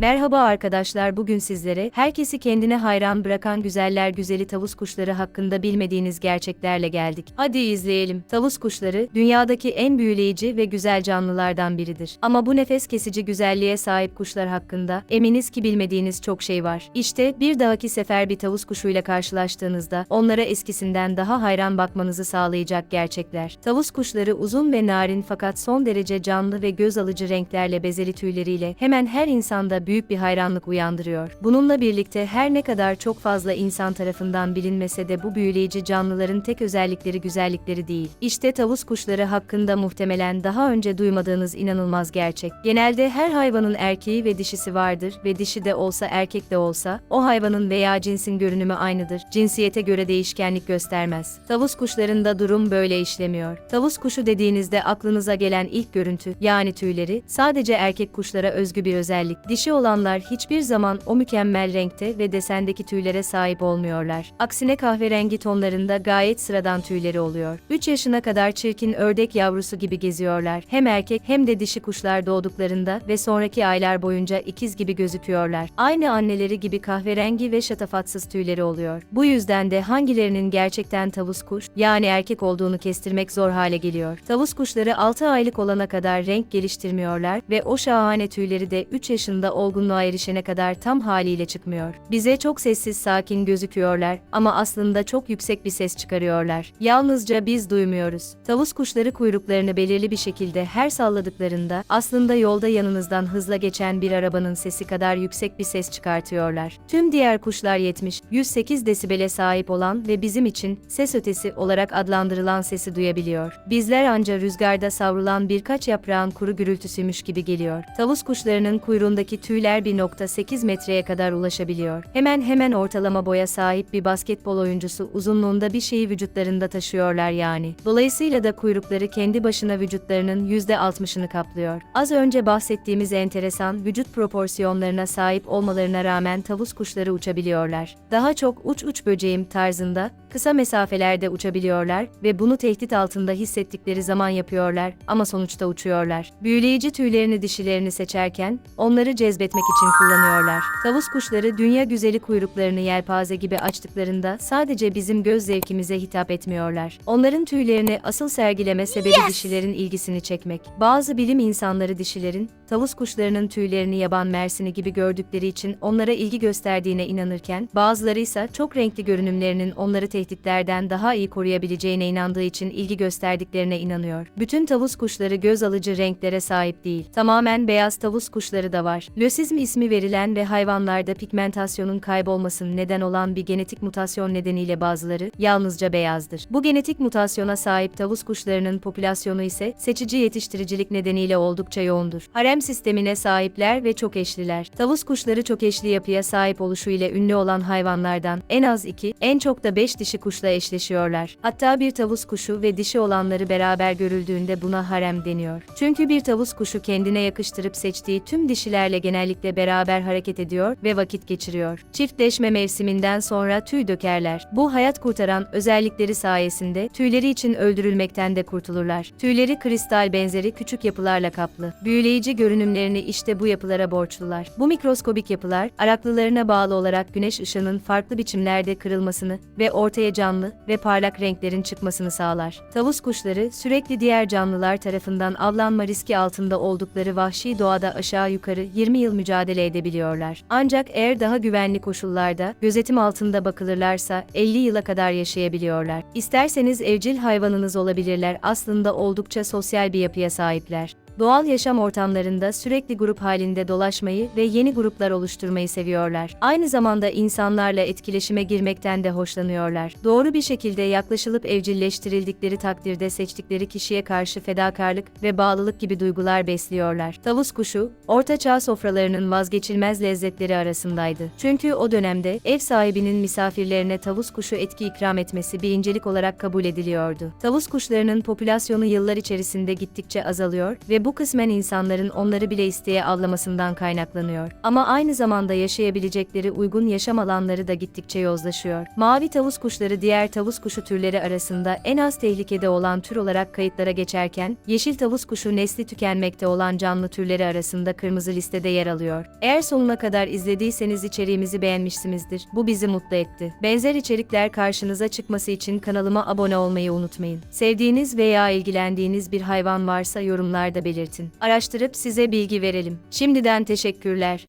Merhaba arkadaşlar bugün sizlere herkesi kendine hayran bırakan güzeller güzeli tavus kuşları hakkında bilmediğiniz gerçeklerle geldik. Hadi izleyelim. Tavus kuşları dünyadaki en büyüleyici ve güzel canlılardan biridir. Ama bu nefes kesici güzelliğe sahip kuşlar hakkında eminiz ki bilmediğiniz çok şey var. İşte bir dahaki sefer bir tavus kuşuyla karşılaştığınızda onlara eskisinden daha hayran bakmanızı sağlayacak gerçekler. Tavus kuşları uzun ve narin fakat son derece canlı ve göz alıcı renklerle bezeli tüyleriyle hemen her insanda büyük bir hayranlık uyandırıyor. Bununla birlikte her ne kadar çok fazla insan tarafından bilinmese de bu büyüleyici canlıların tek özellikleri güzellikleri değil. İşte tavus kuşları hakkında muhtemelen daha önce duymadığınız inanılmaz gerçek. Genelde her hayvanın erkeği ve dişisi vardır ve dişi de olsa erkek de olsa o hayvanın veya cinsin görünümü aynıdır. Cinsiyete göre değişkenlik göstermez. Tavus kuşlarında durum böyle işlemiyor. Tavus kuşu dediğinizde aklınıza gelen ilk görüntü yani tüyleri sadece erkek kuşlara özgü bir özellik. Dişi olanlar hiçbir zaman o mükemmel renkte ve desendeki tüylere sahip olmuyorlar. Aksine kahverengi tonlarında gayet sıradan tüyleri oluyor. 3 yaşına kadar çirkin ördek yavrusu gibi geziyorlar. Hem erkek hem de dişi kuşlar doğduklarında ve sonraki aylar boyunca ikiz gibi gözüküyorlar. Aynı anneleri gibi kahverengi ve şatafatsız tüyleri oluyor. Bu yüzden de hangilerinin gerçekten tavus kuş yani erkek olduğunu kestirmek zor hale geliyor. Tavus kuşları 6 aylık olana kadar renk geliştirmiyorlar ve o şahane tüyleri de 3 yaşında olgunluğa erişene kadar tam haliyle çıkmıyor. Bize çok sessiz sakin gözüküyorlar ama aslında çok yüksek bir ses çıkarıyorlar. Yalnızca biz duymuyoruz. Tavus kuşları kuyruklarını belirli bir şekilde her salladıklarında aslında yolda yanınızdan hızla geçen bir arabanın sesi kadar yüksek bir ses çıkartıyorlar. Tüm diğer kuşlar 70-108 desibele sahip olan ve bizim için ses ötesi olarak adlandırılan sesi duyabiliyor. Bizler anca rüzgarda savrulan birkaç yaprağın kuru gürültüsüymüş gibi geliyor. Tavus kuşlarının kuyruğundaki tüyler 1.8 metreye kadar ulaşabiliyor. Hemen hemen ortalama boya sahip bir basketbol oyuncusu uzunluğunda bir şeyi vücutlarında taşıyorlar yani. Dolayısıyla da kuyrukları kendi başına vücutlarının %60'ını kaplıyor. Az önce bahsettiğimiz enteresan vücut proporsiyonlarına sahip olmalarına rağmen tavus kuşları uçabiliyorlar. Daha çok uç uç böceğim tarzında kısa mesafelerde uçabiliyorlar ve bunu tehdit altında hissettikleri zaman yapıyorlar ama sonuçta uçuyorlar. Büyüleyici tüylerini dişilerini seçerken onları cezbetmek için kullanıyorlar. Tavus kuşları dünya güzeli kuyruklarını yelpaze gibi açtıklarında sadece bizim göz zevkimize hitap etmiyorlar. Onların tüylerini asıl sergileme sebebi dişilerin ilgisini çekmek. Bazı bilim insanları dişilerin tavus kuşlarının tüylerini yaban mersini gibi gördükleri için onlara ilgi gösterdiğine inanırken, bazıları ise çok renkli görünümlerinin onları tehditlerden daha iyi koruyabileceğine inandığı için ilgi gösterdiklerine inanıyor. Bütün tavus kuşları göz alıcı renklere sahip değil. Tamamen beyaz tavus kuşları da var. Lösizm ismi verilen ve hayvanlarda pigmentasyonun kaybolmasının neden olan bir genetik mutasyon nedeniyle bazıları yalnızca beyazdır. Bu genetik mutasyona sahip tavus kuşlarının popülasyonu ise seçici yetiştiricilik nedeniyle oldukça yoğundur. Harem sistemine sahipler ve çok eşliler. Tavus kuşları çok eşli yapıya sahip oluşu ile ünlü olan hayvanlardan en az 2, en çok da 5 dişi kuşla eşleşiyorlar. Hatta bir tavus kuşu ve dişi olanları beraber görüldüğünde buna harem deniyor. Çünkü bir tavus kuşu kendine yakıştırıp seçtiği tüm dişilerle genellikle beraber hareket ediyor ve vakit geçiriyor. Çiftleşme mevsiminden sonra tüy dökerler. Bu hayat kurtaran özellikleri sayesinde tüyleri için öldürülmekten de kurtulurlar. Tüyleri kristal benzeri küçük yapılarla kaplı. Büyüleyici görünümlerini işte bu yapılara borçlular. Bu mikroskobik yapılar, araklılarına bağlı olarak güneş ışığının farklı biçimlerde kırılmasını ve ortaya canlı ve parlak renklerin çıkmasını sağlar. Tavus kuşları sürekli diğer canlılar tarafından avlanma riski altında oldukları vahşi doğada aşağı yukarı 20 yıl mücadele edebiliyorlar. Ancak eğer daha güvenli koşullarda gözetim altında bakılırlarsa 50 yıla kadar yaşayabiliyorlar. İsterseniz evcil hayvanınız olabilirler aslında oldukça sosyal bir yapıya sahipler. Doğal yaşam ortamlarında sürekli grup halinde dolaşmayı ve yeni gruplar oluşturmayı seviyorlar. Aynı zamanda insanlarla etkileşime girmekten de hoşlanıyorlar. Doğru bir şekilde yaklaşılıp evcilleştirildikleri takdirde seçtikleri kişiye karşı fedakarlık ve bağlılık gibi duygular besliyorlar. Tavus kuşu, Orta Çağ sofralarının vazgeçilmez lezzetleri arasındaydı. Çünkü o dönemde ev sahibinin misafirlerine tavus kuşu etki ikram etmesi bir incelik olarak kabul ediliyordu. Tavus kuşlarının popülasyonu yıllar içerisinde gittikçe azalıyor ve bu bu kısmen insanların onları bile isteye avlamasından kaynaklanıyor. Ama aynı zamanda yaşayabilecekleri uygun yaşam alanları da gittikçe yozlaşıyor. Mavi tavus kuşları diğer tavus kuşu türleri arasında en az tehlikede olan tür olarak kayıtlara geçerken, yeşil tavus kuşu nesli tükenmekte olan canlı türleri arasında kırmızı listede yer alıyor. Eğer sonuna kadar izlediyseniz içeriğimizi beğenmişsinizdir. Bu bizi mutlu etti. Benzer içerikler karşınıza çıkması için kanalıma abone olmayı unutmayın. Sevdiğiniz veya ilgilendiğiniz bir hayvan varsa yorumlarda belirtin. Araştırıp size bilgi verelim. Şimdiden teşekkürler.